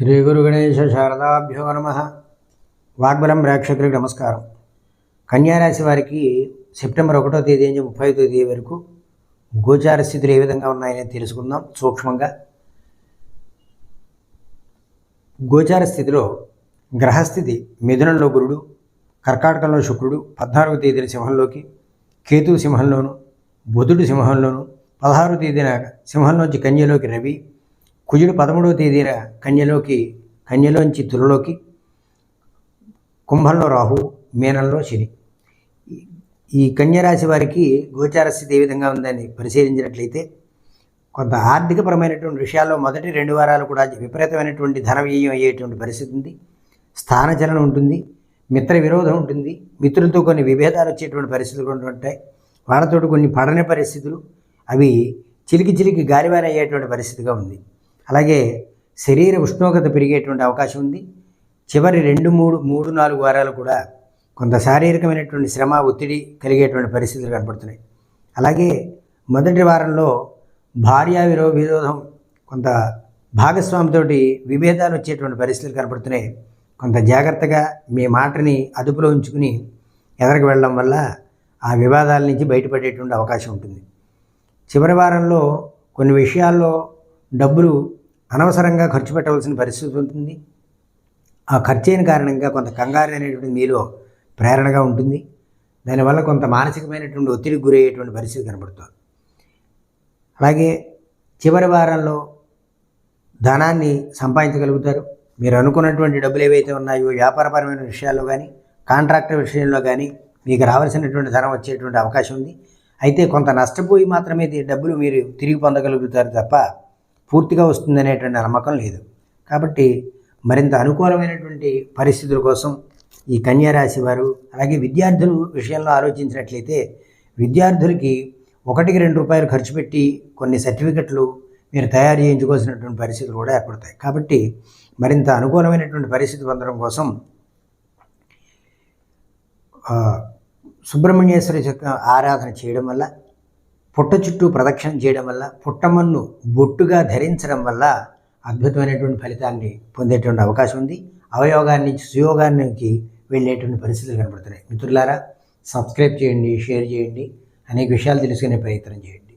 శ్రీ గురు గణేశ శారదాభ్యో నమ. వాగ్బలం ప్రేక్షకులకు నమస్కారం. కన్యారాశి వారికి సెప్టెంబర్ ఒకటో తేదీ నుంచి ముప్పై తేదీ వరకు గోచార స్థితులు ఏ విధంగా ఉన్నాయని తెలుసుకుందాం సూక్ష్మంగా. గోచార స్థితిలో గ్రహస్థితి మిథునంలో గురుడు కర్కాటకంలో శుక్రుడు పద్నాలుగు తేదీన సింహంలోకి కేతు సింహంలోను బుధుడు సింహంలోను పదహారు తేదీన సింహంలోంచి కన్యలోకి రవి కుజుడు పదమూడవ తేదీన కన్యలోకి కన్యలోంచి తులలోకి కుంభంలో రాహు మీనంలో శని. ఈ కన్యరాశి వారికి గోచార స్థితి ఏ విధంగా ఉందని పరిశీలించినట్లయితే కొంత ఆర్థికపరమైనటువంటి విషయాల్లో మొదటి రెండు వారాలు కూడా విపరీతమైనటువంటి ధన వ్యయం అయ్యేటువంటి పరిస్థితి ఉంది. స్థానచలనం ఉంటుంది మిత్ర విరోధం ఉంటుంది మిత్రులతో కొన్ని విభేదాలు వచ్చేటువంటి పరిస్థితులు కూడా ఉంటాయి. వాళ్ళతో కొన్ని పడని పరిస్థితులు అవి చిలికి చిలికి గాలివారి అయ్యేటువంటి పరిస్థితిగా ఉంది. అలాగే శరీర ఉష్ణోగ్రత పెరిగేటువంటి అవకాశం ఉంది. చివరి రెండు మూడు మూడు నాలుగు వారాలు కూడా కొంత శారీరకమైనటువంటి శ్రమ ఒత్తిడి కలిగేటువంటి పరిస్థితులు కనపడుతున్నాయి. అలాగే మొదటి వారంలో భార్యా విరో విరోధం కొంత భాగస్వామితోటి విభేదాలు వచ్చేటువంటి పరిస్థితులు కనపడుతున్నాయి. కొంత జాగ్రత్తగా మీ మాటని అదుపులో ఉంచుకుని ఎదరికి వెళ్ళడం వల్ల ఆ వివాదాల నుంచి బయటపడేటువంటి అవకాశం ఉంటుంది. చివరి వారంలో కొన్ని విషయాల్లో డబ్బులు అనవసరంగా ఖర్చు పెట్టవలసిన పరిస్థితి ఉంటుంది. ఆ ఖర్చు అయిన కారణంగా కొంత కంగారు అనేటువంటి మీలో ప్రేరణగా ఉంటుంది. దానివల్ల కొంత మానసికమైనటువంటి ఒత్తిడికి గురయ్యేటువంటి పరిస్థితి కనబడుతుంది. అలాగే చివరి వారంలో ధనాన్ని సంపాదించగలుగుతారు. మీరు అనుకున్నటువంటి డబ్బులు ఏవైతే ఉన్నాయో వ్యాపారపరమైన విషయాల్లో కానీ కాంట్రాక్టర్ విషయంలో కానీ మీకు రావాల్సినటువంటి ధనం వచ్చేటువంటి అవకాశం ఉంది. అయితే కొంత నష్టపోయి మాత్రమే డబ్బులు మీరు తిరిగి పొందగలుగుతారు తప్ప పూర్తిగా వస్తుందనేటువంటి నమ్మకం లేదు. కాబట్టి మరింత అనుకూలమైనటువంటి పరిస్థితుల కోసం ఈ కన్యారాశి వారు అలాగే విద్యార్థులు విషయంలో ఆలోచించినట్లయితే విద్యార్థులకి ఒకటికి రెండు రూపాయలు ఖర్చు పెట్టి కొన్ని సర్టిఫికెట్లు మీరు తయారు చేయించుకోవాల్సినటువంటి పరిస్థితులు కూడా ఏర్పడతాయి. కాబట్టి మరింత అనుకూలమైనటువంటి పరిస్థితి పొందడం కోసం సుబ్రహ్మణ్యేశ్వరి యొక్క ఆరాధన చేయడం వల్ల పుట్ట చుట్టూ ప్రదక్షిణ చేయడం వల్ల పుట్టమన్ను బొట్టుగా ధరించడం వల్ల అద్భుతమైనటువంటి ఫలితాన్ని పొందేటువంటి అవకాశం ఉంది. అవయోగాన్ని నుంచి సుయోగానికి వెళ్ళేటువంటి పరిస్థితులు కనబడుతున్నాయి. మిత్రులారా సబ్స్క్రైబ్ చేయండి షేర్ చేయండి. అనేక విషయాలు తెలుసుకునే ప్రయత్నం చేయండి.